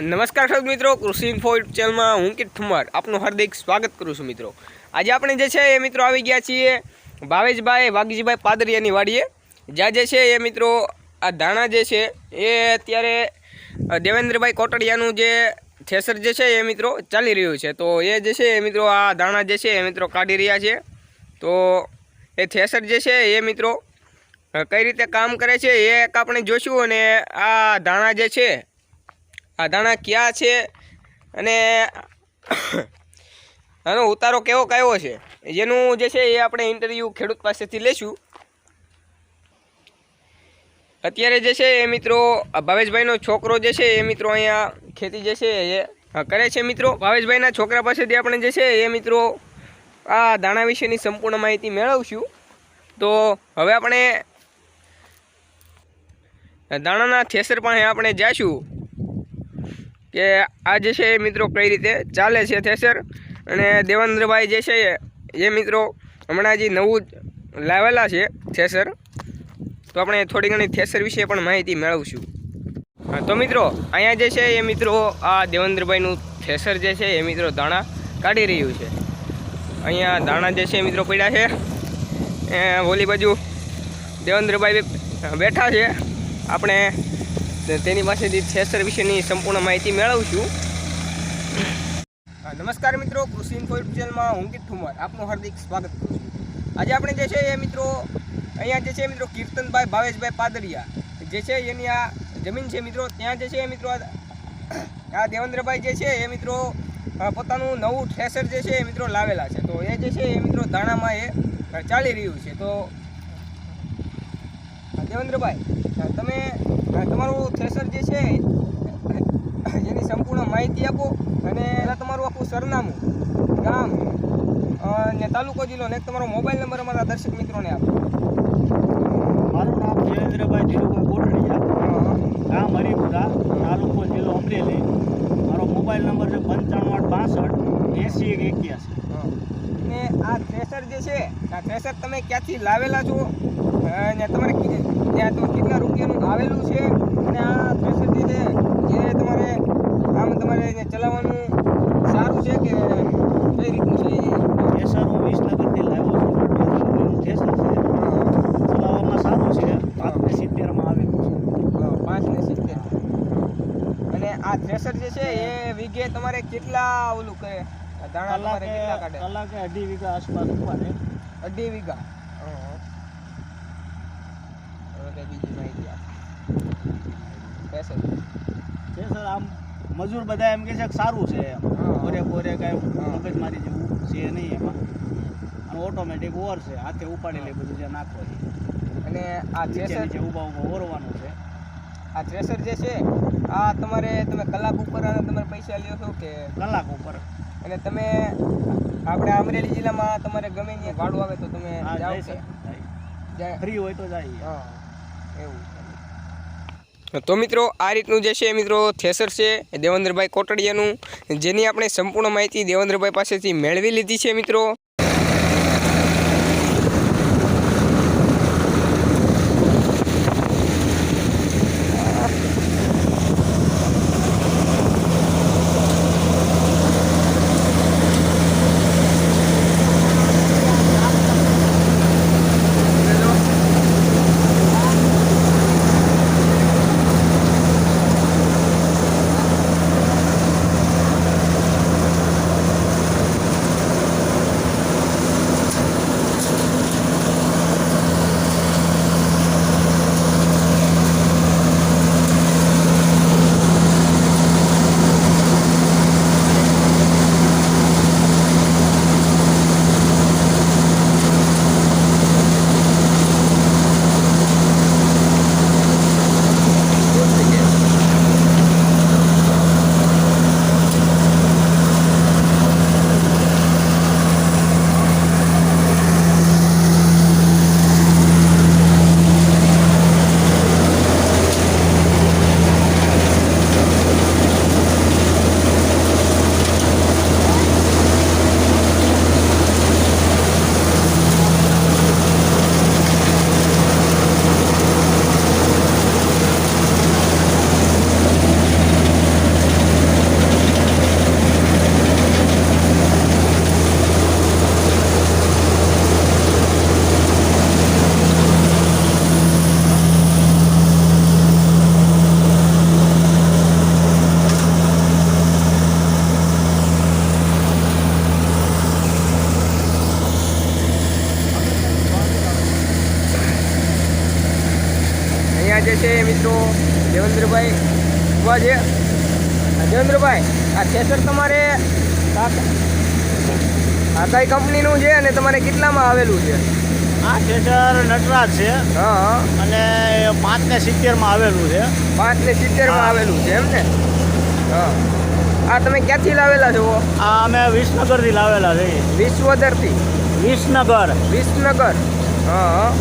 નમસ્કાર ખેડૂત મિત્રો, કૃષિ ઇન્ફો યુટ્યુબ ચેનલમાં હું કિટ ઠુમર આપનું હાર્દિક સ્વાગત કરું છું મિત્રો. આજે આપણે જે છે એ મિત્રો આવી ગયા છીએ ભાવેશભાઈ, વાઘજીભાઈ પાદરિયાની વાડીએ. જ્યાં જે છે એ મિત્રો આ ધાણા જે છે એ અત્યારે દેવેન્દ્રભાઈ કોટડિયાનું જે થેસર જે છે એ મિત્રો ચાલી રહ્યું છે. તો એ જે છે એ મિત્રો આ ધાણા જે છે એ મિત્રો કાઢી રહ્યા છે. તો એ થેસર જે છે એ મિત્રો કઈ રીતે કામ કરે છે એ એક આપણે જોઈશું અને આ ધાણા જે છે આ ધાણા ક્યાં છે? અને આનો ઉતારો કેવો કયો છે? જેનું જે છે એ આપણે ઇન્ટરવ્યૂ ખેડૂત પાસેથી લઈશું અત્યારે જે છે એ મિત્રો ભાવેશભાઈનો છોકરો જે છે એ મિત્રો અહીંયા ખેતી જે છે એ કરે છે મિત્રો. ભાવેશભાઈના છોકરા પાસેથી આપણે જે છે એ મિત્રો આ દાણા વિશેની સંપૂર્ણ માહિતી મેળવશું. તો હવે આપણે દાણાના થેસર પાસે આપણે જઈશું કે આ જે છે એ મિત્રો કઈ રીતે ચાલે છે થેસર અને દેવેન્દ્રભાઈ જે છે એ મિત્રો હમણાં જે નવું લાવેલા છે થેસર તો આપણે થોડી ઘણી થેસર વિશે પણ માહિતી મેળવશું. તો મિત્રો, અહીંયા જે છે એ મિત્રો, આ દેવેન્દ્રભાઈનું થેસર જે છે એ મિત્રો દાણા કાઢી રહ્યું છે. અહીંયા દાણા જે છે એ મિત્રો પડ્યા છે. એ ઓલી બાજુ દેવેન્દ્રભાઈ બેઠા છે. આપણે તેની પાસેથી થેસર વિશેની સંપૂર્ણ માહિતી મેળવશું છું. નમસ્કાર મિત્રો, કૃષિ ઇન્ફો ચેનલમાં હું કિટ ઠુમર. આપનું હાર્દિક સ્વાગત કરું છું. આજે આપણે જે છે એ મિત્રો, અહીંયા જે છે મિત્રો કીર્તનભાઈ, ભાવેશભાઈ પાદરિયા. જે છે એની આ જમીન છે મિત્રો, ત્યાં જે છે એ મિત્રો આ દેવેન્દ્રભાઈ જે છે એ મિત્રો પોતાનું નવું થ્રેસર જે છે એ મિત્રો લાવેલા છે. તો એ જે છે એ મિત્રો દાણામાં એ ચાલી રહ્યું છે. તો દેવેન્દ્રભાઈ, તમે તમારું થ્રેસર જે છે એની સંપૂર્ણ માહિતી આપો અને તમારું આખું સરનામું ગામ અને ને તાલુકો જિલ્લો ને એક તમારો મોબાઈલ નંબર અમારા દર્શક મિત્રોને આપો. મારું નામ જયેન્દ્રભાઈ ધીરુભાઈ કોટડીયા. ગામ હરિપુરા તાલુકો જિલ્લો અમરેલી. મારો મોબાઈલ નંબર છે પંચાણું આઠ બાસઠ એંસી એક એક્યાસી ને આ થ્રેસર જે છે આ થ્રેસર તમે ક્યાંથી લાવેલા છો? અને તમારે ત્યાં તો કેટલા રૂપિયાનું આવેલું છે અને આ થ્રેસર જે છે જે તમારે આમ તમારે ચલાવવાનું સારું છે કે કઈ રીતનું છે એ? એ સર હું વિસનગરથી લાવ્યો છું. થેસર છે ચલાવવામાં સારું છે. પાંચને સિત્તેરમાં આવેલું છે. પાંચને પાંચ સિત્તેર. અને આ થ્રેસર જે છે એ વીઘે તમારે કેટલા ઓલું કરે? દાણા તમારે કેટલા કાઢે? કલાકે અઢી વીઘા આસપાસ ઉપાડે. અઢી વીઘા. કઈ બીજી માહિતી આપો થ્રેસર છે સર આમ મજૂર બધા એમ કહે છે કે સારું છે એમ. પોરે બોરે કાંઈ. મગજમારી જેવું છે નહીં એમાં. અને ઓટોમેટિક ઓર છે હાથે ઉપાડી લે બધું જે નાખો છે અને આ થ્રેસર જે ઊભા ઊભા ઓરવાનું છે. આ થ્રેસર જે છે આ તમારે તમે કલાક ઉપર અને તમારે પૈસા લ્યો છો કે કલાક ઉપર. અને તમે આપણે અમરેલી જિલ્લામાં તમારે ગમે ત્યાં ભાડું આવે તો તમે જાઓ કે ફ્રી હોય તો જાય. હા. તો મિત્રો, આ રીતનું જે છે મિત્રો, થેસર છે દેવેન્દ્રભાઈ કોટડિયાનું, જેની આપણે સંપૂર્ણ માહિતી દેવેન્દ્રભાઈ પાસેથી મેળવી લીધી છે મિત્રો. ઊભા છે દેવેન્દ્રભાઈ આ થેસર તમારે આ કઈ કંપનીનું છે અને તમારે કેટલામાં આવેલું છે? આ થિયેટર નટરાજ છે. અને પાંચ ને સિત્તેરમાં આવેલું છે. પાંચ ને સિત્તેરમાં આવેલું છે એમ ને? હા. આ તમે ક્યાંથી લાવેલા છો? આ અમે વિસનગરથી લાવેલા છે. વિશ્વદરથી વિસનગર. વિસનગર. હા.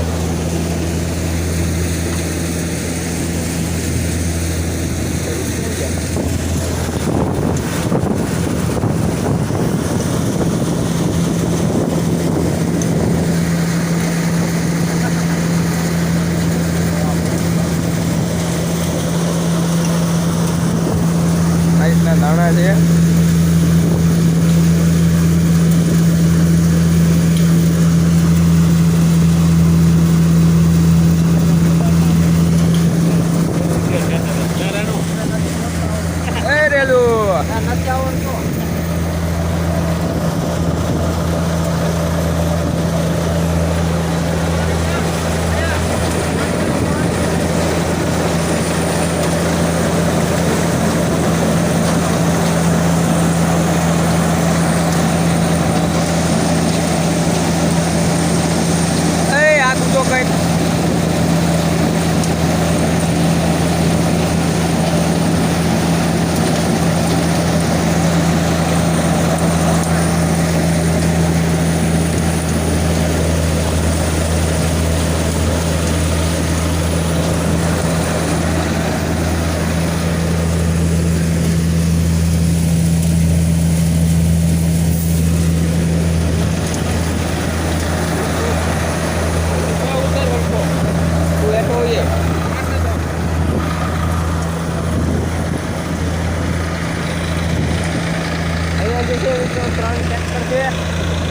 અહીંયા જે છે ટ્રેક્ટર છે.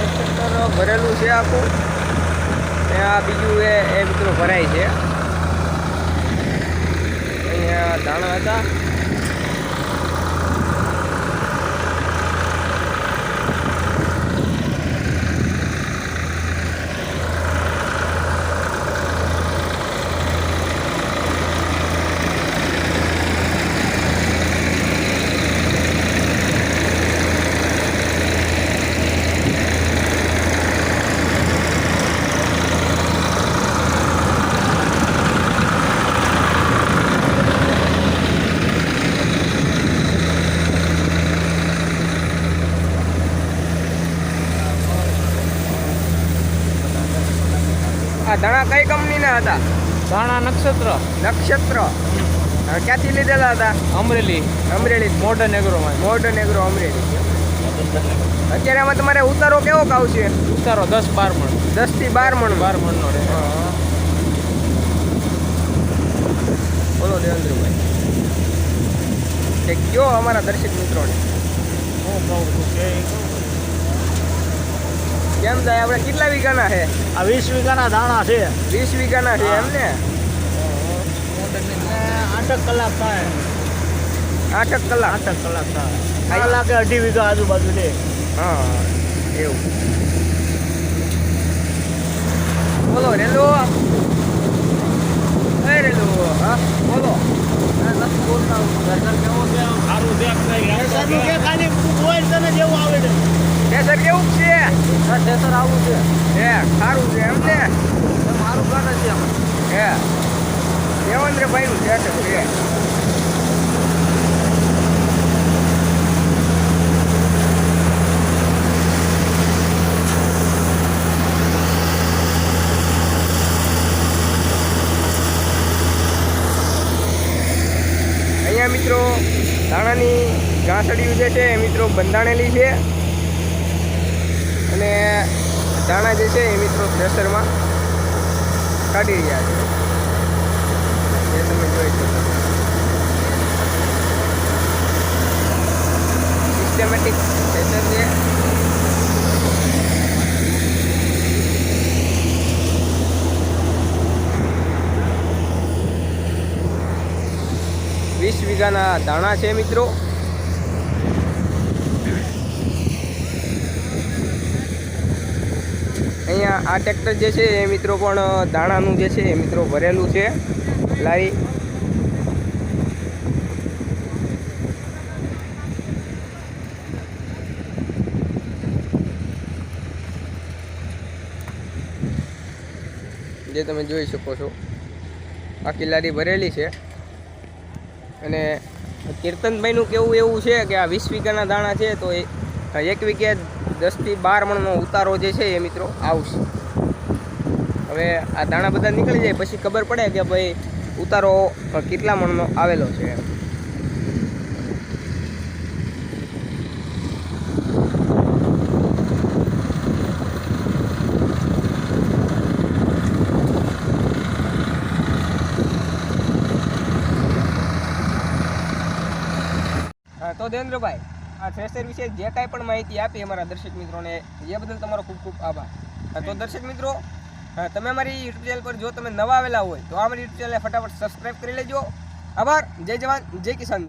એક ટ્રેક્ટર ભરેલું છે આખું. ને આ બીજું એ એ મિત્રો ભરાય છે. અહીંયા દાણા હતા. દાણા કઈ કંપનીના હતા? ધાણા નક્ષત્ર. નક્ષત્ર. ક્યાંથી લીધેલા હતા? Amreli. Amreli. Modern એગ્રોમાં. Modern agro Amreli. અત્યારે આમાં તમારે ઉતારો કેવો આવશે ઉતારો દસ બાર મણ. દસથી બાર મણ. બાર મણનો રહે. બોલો દેવેન્દ્રભાઈ. કે કયો અમારા દર્શક મિત્રોને? હું કહું છું કે કેમ થાય? આપણે કેટલા વીઘાના છે? આ વીસ વીઘાના દાણા છે. વીસ વીઘાના છે એમ ને? આઠક કલાક થાય. આઠક કલાક? આઠક કલાક થાય. આ લાગે અઢી વીઘા આજુબાજુ છે. હા એવું. બોલો રેલો. એ રેલો હા બોલો. કેવું છે? ટેસર આવું છે. હે સારું છે એમ ને? મારું કાઢે છે હે દેવેન્દ્રભાઈ નું ટેસર છે. અહીંયા મિત્રો દાણાની ઘાસડીયું જે છે એ મિત્રો બંધાણેલી છે. અને દાણા જે છે એ મિત્રો થ્રેસરમાં કાઢી રહ્યા છે. એ તમે જોઈ શકો સિસ્ટમેટિક થ્રેસર છે. વીસ વીઘાના દાણા છે મિત્રો. આ ટ્રેક્ટર જે છે, એ મિત્રો પણ દાણાનું જે છે, એ મિત્રો ભરેલું છે. લારી જે તમે જોઈ શકો છો આખી લારી ભરેલી છે. અને કીર્તનભાઈનું કેવું એવું છે કે આ વીસ વીઘાના દાણા છે, તો એક વીઘે દસથી બાર મણનો ઉતારો જે છે એ મિત્રો આવશે. હવે આ દાણા બધા નીકળી જાય, પછી ખબર પડે કે ભાઈ ઉતારો કેટલા મણનો આવેલો છે તો દેવેન્દ્રભાઈ આ થ્રેસર વિશે જે કાંઈ પણ માહિતી આપી અમારા દર્શક મિત્રોને એ બદલ તમારો ખૂબ ખૂબ આભાર. તો દર્શક મિત્રો તમે અમારી યુટ્યુબ ચેનલ પર જો તમે નવા આવેલા હોય તો અમારી યુટ્યુબ ચેનલને ફટાફટ સબસ્ક્રાઈબ કરી લેજો. આભાર. જય જવાન જય કિસાન.